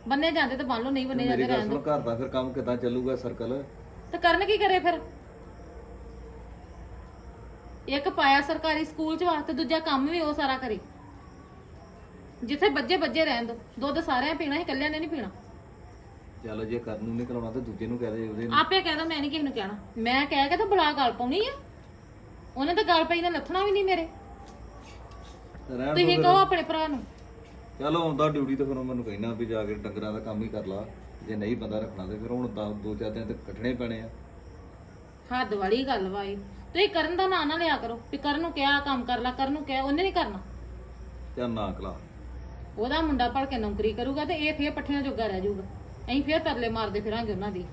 ਬੰਨੇ ਜਾਂਦੇ ਤੇ ਬੰਨ ਲਓ ਨਹੀਂ ਬੰਨੇ ਜਾਂਦੇ ਮੇਰੀ ਗੱਲ ਰਹਿਣ ਸੁਣ ਦਿਓ ਘਰ ਦਾ ਫਿਰ ਕੰਮ ਕਿਦਾਂ ਚੱਲੂਗਾ ਸਰਕਲ ਤੇ ਕਰਨ ਕੀ ਕਰੇ ਫਿਰ? ਇੱਕ ਪਾਇਆ ਸਰਕਾਰੀ ਸਕੂਲ ਚ ਵਾਸਤੇ ਦੂਜਾ ਕੰਮ ਵੀ ਉਹ ਸਾਰਾ ਕਰੇ। ਜਿੱਥੇ ਬੱਜੇ ਬੱਜੇ ਰਹਿਣ ਦੋ ਦੁੱਧ ਸਾਰਿਆਂ ਪੀਣਾ ਸੀ ਇਕੱਲਿਆਂ ਨੇ ਨਹੀਂ ਪੀਣਾ। ਚੱਲ ਜੇ ਕਰਨ ਨੂੰ ਨਹੀਂ ਕਰਾਉਣਾ ਤੇ ਦੂਜੇ ਨੂੰ ਕਹਿ ਦੇ ਉਹਦੇ ਨੂੰ। ਆਪੇ ਕਹਿ ਦੋ ਮੈਂ ਨਹੀਂ ਕਿਸੇ ਨੂੰ ਕਹਿਣਾ। ਮੈਂ ਕਹਿ ਕੇ ਤਾਂ ਬੜਾ ਗੱਲ ਪਾਉਣੀ ਆ। ਉਹਨੇ ਤਾਂ ਗੱਲ ਪਈ ਤਾਂ ਲੱਥਣਾ ਵੀ ਨਹੀਂ ਮੇਰੇ। ਤੁਸੀਂ ਦੋ ਕਹੋ ਆਪਣੇ ਭਰਾ ਨੂੰ। ਚਲ ਆਉਂਦਾ ਡਿਊਟੀ ਤੇ ਫਿਰ ਉਹ ਮੈਨੂੰ ਕਹਿਣਾ ਵੀ ਜਾ ਕੇ ਡੰਗਰਾਂ ਦਾ ਕੰਮ ਹੀ ਕਰ ਲਾ। ਜੇ ਨਹੀਂ ਬੰਦਾ ਰੱਖਣਾ ਤੇ ਫਿਰ ਹੁਣ ਤਾਂ ਦੋ ਚਾਰ ਦਿਨ ਤੇ ਕੱਟਣੇ ਪੈਣੇ ਆ। ਹੱਦ ਵਾਲੀ ਗੱਲ ਵਾਈ ਤੁਸੀਂ ਕਰਨ ਦਾ ਨਾਂ ਨਾ ਲਿਆ ਕਰੋ ਵੀ ਕਰਨ ਨੂੰ ਕਿਹਾ ਕੰਮ ਕਰ ਲੈ ਕਰਨ ਨੂੰ ਕਿਹਾ ਉਹਨੇ ਨਹੀਂ ਕਰਨਾ। ਚੱਲ ਨਾ ਕਲਾ। ਉਹਦਾ ਮੁੰਡਾ ਭੜ ਕੇ ਨੌਕਰੀ ਕਰੂਗਾ ਤੇ ਇਹ ਫੇਰ ਪੱਠਿਆਂ ਜੋਗਾ ਰਹਿ ਜਾਊਗਾ। ਅਸੀਂ ਫੇਰ ਤਰਲੇ ਮਾਰਦੇ ਫਿਰਾਂਗੇ ਉਹਨਾਂ ਦੀ।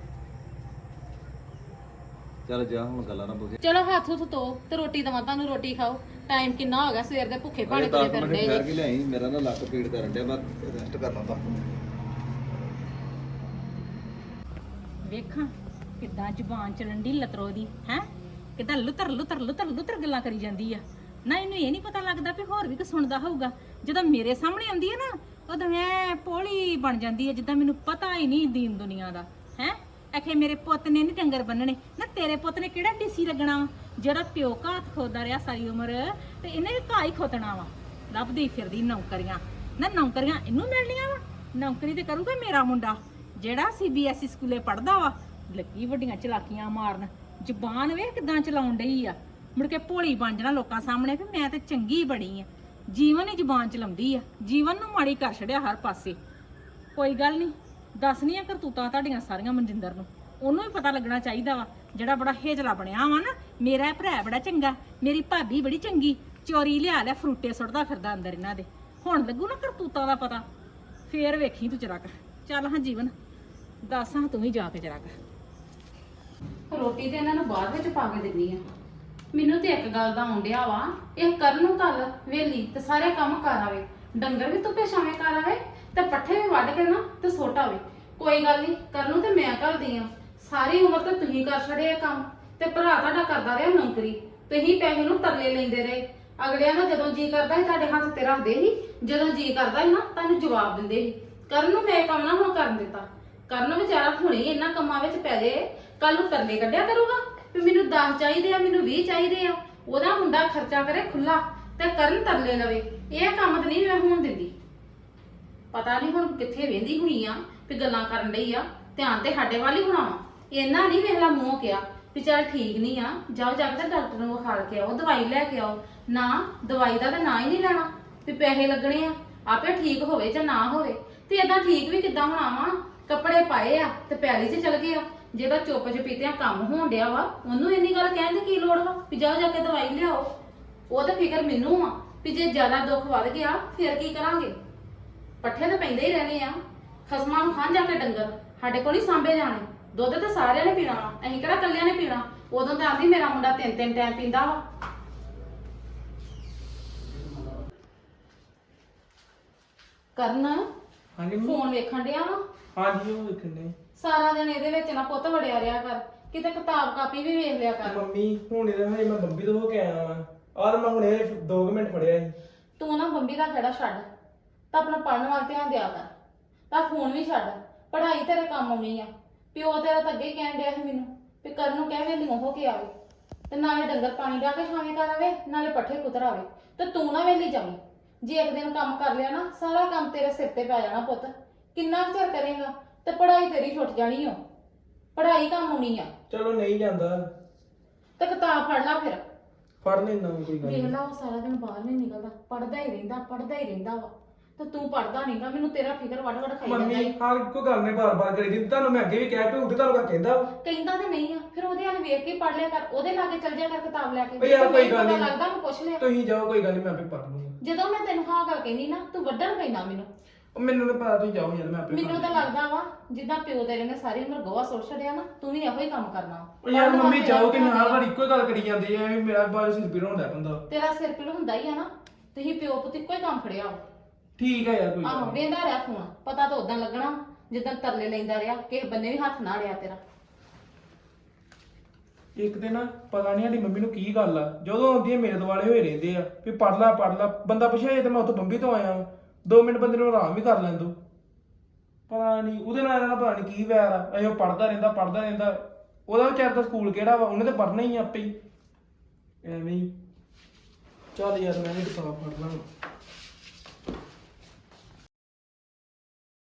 ਚੱਲ ਜਾ ਹੁਣ ਗੱਲਾਂ ਨਾ ਬੋਲ ਚਲੋ ਹੱਥ ਹੁੱਥ ਧੋ ਤੇ ਰੋਟੀ ਦਵਾਂ ਤੁਹਾਨੂੰ ਰੋਟੀ ਖਾਓ। ਟਾਈਮ ਕਿੰਨਾ ਹੋ ਗਿਆ? ਸਵੇਰ ਦੇ ਭੁੱਖੇ ਭਾਣੇ ਤੁਰੇ 10 ਮਿੰਟ ਫਿਰਦੇ ਜੇ। ਕੇ ਲਿਆਈ ਮੇਰਾ ਨਾ ਲੱਕ ਪੀੜ ਕਰਨ ਡਿਆ ਮੈਂ ਰੈਸਟ ਕਰਨਾ ਤਾਂ। ਵੇਖਾਂ ਕਿੱਦਾਂ ਜ਼ੁਬਾਨ ਚੱਲਣ ਦੀ ਲਤਰੋ ਦੀ ਹੈ? ਕਿੱਦਾਂ ਲੁਤਰ ਲੁਤਰ ਲੁਤਰ ਲੁਤਰ ਗੱਲਾਂ ਕਰੀ ਜਾਂਦੀ ਆ। ਨਾ ਇਹਨੂੰ ਇਹ ਨਹੀਂ ਪਤਾ ਲੱਗਦਾ ਵੀ ਹੋਰ ਵੀ ਕੋਈ ਸੁਣਦਾ ਹੋਊਗਾ। ਜਦੋਂ ਮੇਰੇ ਸਾਹਮਣੇ ਆਉਂਦੀ ਹੈ ਨਾ ਉਦੋਂ ਮੈਂ ਪੋਲੀ ਬਣ ਜਾਂਦੀ ਹੈ ਜਿੱਦਾਂ ਮੈਨੂੰ ਪਤਾ ਹੀ ਨਹੀਂ ਦੀਨ ਦੁਨੀਆ ਦਾ ਹੈ? ਅਖੇ ਮੇਰੇ ਪੁੱਤ ਨੇ ਨਹੀਂ ਡੰਗਰ ਬੰਨਣੇ। ਨਾ ਤੇਰੇ ਪੁੱਤ ਨੇ ਕਿਹੜਾ ਡੀਸੀ ਲੱਗਣਾ ਵਾ? ਜਿਹੜਾ ਪਿਓ ਘਾਤ ਖੋਦਾ ਰਿਹਾ ਸਾਰੀ ਉਮਰ, ਤੇ ਇਹਨੇ ਵੀ ਘਾਹ ਹੀ ਖੋਤਣਾ ਵਾ। ਲੱਭਦੀ ਫਿਰਦੀ ਨੌਕਰੀਆਂ। ਨਾ ਨੌਕਰੀਆਂ ਇਹਨੂੰ ਮਿਲਣੀਆਂ ਵਾ, ਨੌਕਰੀ ਤੇ ਕਰੂਗਾ ਮੇਰਾ ਮੁੰਡਾ, ਜਿਹੜਾ ਸੀਬੀਐਸਈ ਸਕੂਲੇ ਪੜਦਾ ਵਾ। ਲੱਗੀ ਵੱਡੀਆਂ ਚਲਾਕੀਆਂ ਮਾਰਨ। ਜ਼ੁਬਾਨ ਵੇਖ ਕਿਦਾਂ ਚਲਾਉਣ ਡਈ ਆ। ਮੁੜ ਕੇ ਭੋਲੀ ਬਣ ਜਾਣਾ ਲੋਕਾਂ ਸਾਹਮਣੇ, ਵੀ ਮੈਂ ਤੇ ਚੰਗੀ ਬਣੀ ਆ। ਜੀਵਨ ਹੀ ਜ਼ੁਬਾਨ ਚਲਾਉਂਦੀ ਆ। ਜੀਵਨ ਨੂੰ ਮਾੜੀ ਕਰ ਛੜਿਆ ਹਰ ਪਾਸੇ। ਕੋਈ ਗੱਲ ਨਹੀਂ ਦੱਸਨੀ ਆ ਕਰਤੂਤਾਂ ਤੁਹਾਡੀਆਂ ਸਾਰੀਆਂ ਮਨਜਿੰਦਰ ਨੂੰ। ਉਹਨੂੰ ਵੀ ਪਤਾ ਲੱਗਣਾ ਚਾਹੀਦਾ ਵਾ ਜਿਹੜਾ ਬੜਾ ਹੇਜਲਾ ਬਣਿਆ ਵਾ ਨਾ, ਮੇਰਾ ਭਰਾ ਬੜਾ ਚੰਗਾ, ਮੇਰੀ ਭਾਬੀ ਬੜੀ ਚੰਗੀ, ਚੋਰੀ ਲਿਆ ਲਿਆ, ਫਰੂਟੇ ਸੁੱਟਦਾ ਫਿਰਦਾ ਅੰਦਰ ਇਹਨਾਂ ਦੇ। ਹੁਣ ਲੱਗੂ ਨਾ ਕਰਤੂਤਾਂ ਦਾ ਪਤਾ, ਫੇਰ ਵੇਖੀ ਤੂੰ ਚਰਕ ਚੱਲ ਹਾਂ ਜੀਵਨ, ਦੱਸ ਹਾਂ ਤੂੰ ਹੀ ਜਾ ਕੇ ਚਰਕ ਰੋਟੀ ਤੇ ਇਹਨਾਂ ਨੂੰ ਬਾਅਦ ਵਿੱਚ ਪਾ ਕੇ ਦਿੰਨੀ ਆ ਮੈਨੂੰ ਤੇ ਇੱਕ ਗੱਲ ਦਾ ਆਉਂਦਿਆ ਵਾ, ਇਹ ਕਰਨ ਨੂੰ ਕੱਲ ਵੇਲੀ ਤੇ ਸਾਰੇ ਕੰਮ ਕਰ ਆਵੇ। ਡੰਗਰ ਵੀ ਧੁੱਪੇ ਛਾਵੇਂ ਕਰ ਆਵੇ ਤੇ ਪੱਠੇ ਵੀ ਵੱਢ ਕੇ ਨਾ ਤੇ ਸੁੱਟ ਆਵੇ। ਕੋਈ ਗੱਲ ਨਹੀਂ ਕਰਨ ਨੂੰ ਤੇ ਮੈਂ ਕਰਦੀ ਆ ਸਾਰੀ ਉਮਰ ਤਾਂ ਤੁਸੀਂ ਕਰ ਛੜਿਆ ਕੰਮ। ਤੇ ਭਰਾ ਤੁਹਾਡਾ ਕਰਦਾ ਰਿਹਾ ਨੌਕਰੀ। ਤੁਸੀਂ ਪੈਸੇ ਨੂੰ ਤਰਲੇ ਲੈਂਦੇ ਰਹੇ। ਅਗਲਿਆਂ ਦਾ ਜਦੋਂ ਜੀ ਕਰਦਾ ਸੀ, ਤੁਹਾਡੇ ਹੱਥ ਤੇ ਰੱਖਦੇ ਸੀ। ਜਦੋਂ ਜੀ ਕਰਦਾ ਸੀ ਨਾ, ਤੁਹਾਨੂੰ ਜਵਾਬ ਦਿੰਦੇ ਸੀ। ਕਰਨ ਨੂੰ ਮੈਂ ਕੰਮ ਨਾ ਹੁਣ ਕਰਨ ਦਿੱਤਾ। ਕਰਨ ਵਿਚਾਰਾ ਹੁਣੇ ਹੀ ਇਹਨਾਂ ਕੰਮਾਂ ਵਿੱਚ ਪੈ ਜੇ ਕੱਲ ਨੂੰ ਤਰਲੇ ਕੱਢਿਆ ਕਰੂਗਾ। ਵੀ ਮੈਨੂੰ 10 ਚਾਹੀਦੇ ਆ, ਮੈਨੂੰ 20 ਚਾਹੀਦੇ ਆ। ਉਹਦਾ ਮੁੰਡਾ ਖਰਚਾ ਕਰੇ ਖੁੱਲਾ ਤੇ ਕਰਨ ਤਰਲੇ ਲਵੇ। ਇਹ ਕੰਮ ਤਾਂ ਨਹੀਂ ਮੈਂ ਹੋਣ ਦਿੰਦੀ। ਪਤਾ ਨਹੀਂ ਹੁਣ ਕਿੱਥੇ ਵੇਂਦੀ ਹੋਈ ਆ, ਵੀ ਗੱਲਾਂ ਕਰਨ ਲਈ ਆ। ਧਿਆਨ ਤੇ ਸਾਡੇ ਵੱਲ ਹੀ ਹੋਣਾ ਵਾ ਇਹਨਾਂ ਨਹੀਂ ਵੇਖਲਾ ਮੂੰਹ ਕਿਹਾ ਵੀ ਚੱਲ ਠੀਕ ਨਹੀਂ ਆ, ਜਾਓ ਜਾ ਕੇ ਤਾਂ ਡਾਕਟਰ ਨੂੰ ਵਿਖਾ ਕੇ ਆਓ, ਦਵਾਈ ਲੈ ਕੇ ਆਓ। ਨਾ, ਦਵਾਈ ਦਾ ਤਾਂ ਨਾਂ ਹੀ ਨਹੀਂ ਲੈਣਾ ਵੀ ਪੈਸੇ ਲੱਗਣੇ ਆ, ਆਪੇ ਠੀਕ ਹੋਵੇ ਜਾਂ ਨਾ ਹੋਵੇ। ਤੇ ਏਦਾਂ ਠੀਕ ਵੀ ਕਿੱਦਾਂ ਹੋਣਾ ਵਾ? ਕੱਪੜੇ ਪਾਏ ਆ ਤੇ ਪੈਲੀ 'ਚ ਚਲ ਗਏ ਆ। ਜਿਹਦਾ ਚੁੱਪ ਚਪੀਤਿਆਂ ਕੰਮ ਹੋਣ ਡਿਆ ਵਾ, ਉਹਨੂੰ ਇੰਨੀ ਗੱਲ ਕਹਿਣ ਦੀ ਕੀ ਲੋੜ ਵਾ ਵੀ ਜਾਓ ਜਾ ਕੇ ਦਵਾਈ ਲਿਆਓ। ਉਹ ਤਾਂ ਫਿਕਰ ਮੈਨੂੰ ਆ ਵੀ ਜੇ ਜ਼ਿਆਦਾ ਦੁੱਖ ਵੱਧ ਗਿਆ, ਫਿਰ ਕੀ ਕਰਾਂਗੇ? ਪੱਠੇ ਤਾਂ ਪੈਂਦੇ ਹੀ ਰਹਿਣੇ ਆ। ਖਸਮਾਂ ਨੂੰ ਖਾਂ ਜਾ ਕੇ ਡੰਗਰ, ਸਾਡੇ ਕੋਲ ਹੀ ਸਾਂਭੇ ਜਾਣੇ। ਦੁੱਧ ਤਾਂ ਸਾਰਿਆਂ ਨੇ ਪੀਣਾ ਵਾ ਅਸੀਂ ਕਿਹੜਾ ਇਕੱਲਿਆਂ ਨੇ ਪੀਣਾ? ਉਦੋਂ ਤਾਂ ਆਂਦੀ ਮੇਰਾ ਮੁੰਡਾ ਤਿੰਨ ਤਿੰਨ ਟਾਈਮ ਪੀਂਦਾ ਵਾ। ਕਰਨ ਹਾਂਜੀ ਮੰਮੀ? ਫੋਨ ਵੇਖਣ ਡਿਆ ਵਾ? ਹਾਂਜੀ ਉਹ ਵੇਖਣੇ ਸਾਰਾ ਦਿਨ ਇਹਦੇ ਵਿੱਚ ਨਾ ਪੁੱਤ ਵੜਿਆ ਰਿਹਾ ਕਰ। ਕਿਤੇ ਕਿਤਾਬ ਕਾਪੀ ਵੀ ਵੇਖ ਲਿਆ ਕਰ। ਮੰਮੀ ਹੁਣ ਇਹਦਾ ਹਜੇ ਮੈਂ ਬੰਬੀ ਤੋਂ ਹੋ ਕੇ ਆਇਆ ਵਾਂ। ਆਹ ਤਾਂ ਮੈਂ ਹੁਣੇ 2 ਮਿੰਟ ਫੜਿਆ ਸੀ। ਤੂੰ ਨਾ ਬੰਬੀ ਦਾ ਖੜਾ ਛੱਡ। ਤਾਂ ਆਪਣਾ ਪੜਨ ਵੱਲ ਧਿਆਨ ਦਿਆ ਕਰ। ਤਾਂ ਫੋਨ ਵੀ ਛੱਡ। ਪੜ੍ਹਾਈ ਤੇਰੇ ਕੰਮ ਆਉਣੀ ਆ। ਪਿਓ ਤੇਰਾ ਤਾਂ ਅੱਗੇ ਹੀ ਕਹਿਣ ਡਿਆ ਸੀ ਮੈਨੂੰ ਵੀ ਕਰਨ ਨੂੰ ਕਹਿ ਵੇਲੀ ਹੋ ਕੇ ਆਵੇ। ਤੇ ਨਾਲੇ ਡੰਗਰ ਪਾਣੀ ਡਾ ਕੇ ਛਾਵੇਂ ਕਰ ਆਵੇ ਨਾਲੇ ਪੱਠੇ ਕੁਤਰ ਆਵੇ। ਤੇ ਤੂੰ ਨਾ ਵੇਲੀ ਜਾਵੀਂ। ਜੇ ਇੱਕ ਦਿਨ ਕੰਮ ਕਰ ਲਿਆ ਨਾ ਸਾਰਾ ਕੰਮ ਤੇਰੇ ਸਿਰ ਤੇ ਪੈ ਜਾਣਾ ਪੁੱਤ। ਕਿੰਨਾ ਕੁ ਚਿਰ ਕਰੇਗਾ? ਤੇ ਪੜ੍ਹਾਈ ਤੇਰੀ ਛੁੱਟ ਜਾਣੀ ਓ। ਪੜ੍ਹਾਈ ਕੰਮ ਆਉਣੀ ਆ। ਚਲੋ ਨਹੀਂ ਜਾਂਦਾ। ਤੇ ਕਿਤਾਬ ਫੜ ਲਾ ਫਿਰ। ਫੜ ਲੈਣਾ ਕੋਈ ਗੱਲ ਵੇਖ ਨਹੀਂ ਲਾ ਉਹ ਸਾਰਾ ਦਿਨ ਬਾਹਰ ਨਹੀਂ ਨਿਕਲਦਾ। ਪੜਦਾ ਹੀ ਰਹਿੰਦਾ ਪੜਦਾ ਹੀ ਰਹਿੰਦਾ ਵਾ। ਤੇ ਤੂੰ ਪੜਦਾ ਨਹੀਂਗਾ ਮੈਨੂੰ ਤੇਰਾ ਫਿਕਰ ਵੱਡ ਵੱਡ ਖਾਈ ਜਾਂਦਾ ਮੰਮੀ ਈ। ਹਾਂ ਇੱਕੋ ਗੱਲ ਨੇ ਬਾਰ-ਬਾਰ ਕਰੀ ਦੀ ਤੁਹਾਨੂੰ ਮੈਂ ਅੱਗੇ ਵੀ ਕਹਿ ਪਿਆ ਉਹਦੇ ਤੁਹਾਨੂੰ ਕਾ ਕਹਿੰਦਾ ਵਾ। ਕਹਿੰਦਾ ਤੇ ਨਹੀਂ ਆ ਫਿਰ ਉਹਦੇ ਵੱਲ ਵੇਖ ਕੇ ਪੜ ਲਿਆ ਕਰ ਉਹਦੇ ਲਾਗੇ ਚੱਲ ਜਾ ਕਰ ਕਿਤਾਬ ਲੈ ਕੇ ਓ ਯਾਰ ਜੇ ਕੋਈ ਨਹੀਂ ਗੱਲ ਪਤਾ ਨੀ। ਲੱਗਦਾ ਮੈਂ ਪੁੱਛ ਲਿਆ ਤੁਸੀਂ ਜਾਓ ਕੋਈ ਗੱਲ ਨਹੀਂ ਮੈਂ ਆਪੇ ਪੜ ਲੂੰਗਾ ਜਦੋਂ ਮੈਂ ਤੈਨੂੰ ਹਾਂ ਕਰ ਕਹਿੰਦੀ ਨਾ ਤੂੰ ਵੱਡਣ ਪੈਂਦਾ ਮੈਨੂੰ ਉਹ ਮੈਨੂੰ ਤਾਂ ਪਤਾ ਤੁਸੀਂ ਜਾਓ ਯਾਰ ਮੈਂ ਆਪੇ ਮੈਨੂੰ ਤਾਂ ਲੱਗਦਾ ਵਾ ਜਿੱਦਾਂ ਪਿਓ ਤੇਰੇ ਨੇ ਸਾਰੀ ਉਮਰ ਗੋਹਾ ਸੁੱਟ ਛੱਡਿਆ ਨਾ ਤੂੰ ਵੀ ਇਹੋ ਹੀ ਕੰਮ ਕਰਨਾ ਉਹ ਯਾਰ ਪੜ੍ਹਨ ਮੰਮੀ ਵਾਸਤੇ ਜਾਓ ਕਿ ਦੇ। ਵਾਰ ਇੱਕੋ ਹੀ ਗੱਲ ਕਰੀ ਜਾਂਦੀ ਐ ਮੇਰਾ ਬਾਅਦ ਸਿਰ ਪੀੜ ਹੁੰਦਾ ਬੰਦਾ ਤੇਰਾ ਸਿਰ ਪੀੜ ਹੁੰਦਾ ਹੀ ਆ ਨਾ ਤੁਸੀਂ ਪਿਓ ਪੁੱਤ ਇੱਕੋ ਹੀ ਕੰਮ ਫੜਿਆ ਵਾ ਠੀਕ ਆ ਯਾਰ ਕੋਈ ਗੱਲ ਆਹੋ ਨੀ। ਵੇਂਦਾ ਰਿਹਾ ਫੋਨ। ਪਤਾ ਤਾਂ ਉਦਾਂ ਲੱਗਣਾ ਜਿੱਦਾਂ ਤਰਲੇ ਲੈਂਦਾ ਰਿਹਾ ਕਿਸੇ ਬੰਨੇ ਵੀ ਹੱਥ ਨਾ ਲਿਆ ਤੇਰਾ। ਇੱਕ ਤੇ ਨਾ ਪਤਾ ਨਹੀਂ ਸਾਡੀ ਮੰਮੀ ਨੂੰ ਕੀ ਗੱਲ ਆ। ਜਦੋਂ ਆਉਂਦੀ ਹੈ ਮੇਰੇ ਦੁਆਲੇ ਹੋਏ ਰਹਿੰਦੇ ਆ ਵੀ ਪੜ ਲੈ ਪੜ ਲੈ ਬੰਦਾ ਪੁੱਛਿਆ ਜੇ ਤੇ ਮੈਂ ਉੱਥੋਂ ਬੰਬੀ ਤੋਂ ਆਇਆ ਵਾਂ। ਦੋ ਮਿੰਟ ਬੰਦੇ ਨੂੰ ਆਰਾਮ ਵੀ ਕਰ ਲੈਣ ਦੋ। ਪਤਾ ਨਹੀਂ ਉਹਦੇ ਨਾਲ ਇਹਨਾਂ ਦਾ ਪਤਾ ਨਹੀਂ ਕੀ ਵੈਰ ਆ। ਅਜੇ ਉਹ ਪੜਦਾ ਰਹਿੰਦਾ ਪੜਦਾ ਰਹਿੰਦਾ। ਉਹਦਾ ਵਿਚਾਰ ਦਾ ਸਕੂਲ ਕਿਹੜਾ ਵਾ? ਉਹਨੇ ਤਾਂ ਪੜਨਾ ਹੀ ਆ ਆਪੇ ਹੀ। ਐਵੇਂ ਹੀ। ਚੱਲ ਯਾਰ ਮੈਂ ਵੀ ਕਿਤਾਬ ਪੜ ਲਾਂ।